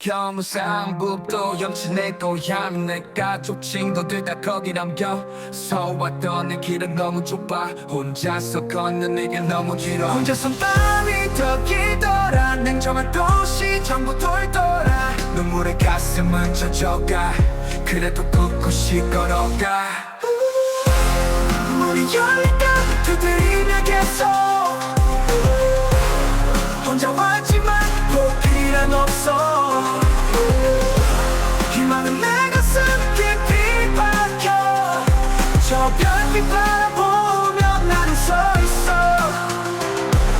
겸상북도 염치내 고향. 내 가족 친구들 다 거기 남겨. 서왔던 내 길은 너무 좁아. 혼자서 걷는 내게 너무 길어. 혼자선 밤이 더 길더라. 냉정한 도시 전부 돌더라. 눈물에 가슴은 젖어가. 그래도 꿋꿋이 걸어가. 문이 열릴까 두드리며 계속 혼자 왔 별빛 바라보며 나는 서있어.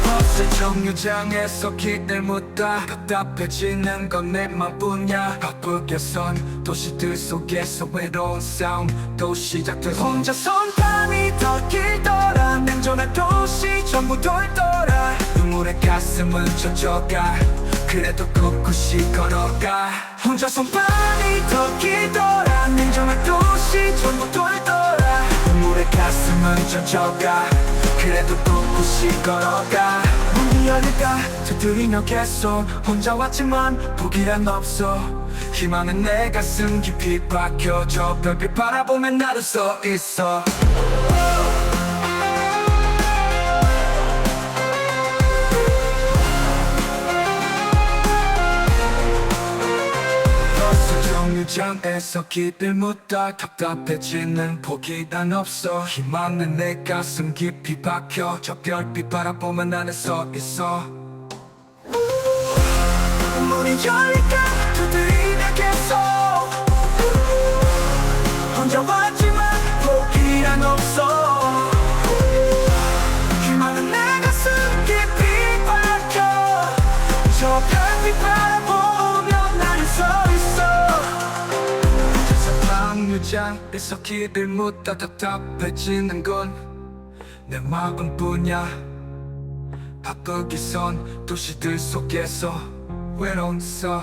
버스 정류장에서 기댈 묻다 답답해지는 건 내 맘 뿐이야. 바쁘게 선 도시들 속에서 외로운 싸움 또 시작돼 혼자선 밤이 더 길더라. 냉정한 도시 전부 돌더라. 눈물에 가슴은 젖어가. 그래도 꿋꿋이 걸어가. 혼자선 밤이 더 길더라. 냉정한 도시 전부 돌더라 가슴은 젖어가. 그래도 꿋꿋이 걸어가. 문이 열릴까? 두드리며 계속. 혼자 왔지만 포기란 없어. 희망은 내 가슴 깊이 박혀 저 별빛 바라보면 나를 서 있어 정류장에서 길을 묻다 답답해지는 포기 난 없어. 희망은 내 가슴 깊이 박혀 저 별빛 바라보면 나는 서 있어. 문이 열릴까? 두드리 혼자서 방류장에서 길을 묻다 답답해지는 건 내 마음뿐이야. 바쁘게 선 도시들 속에서 외로운 서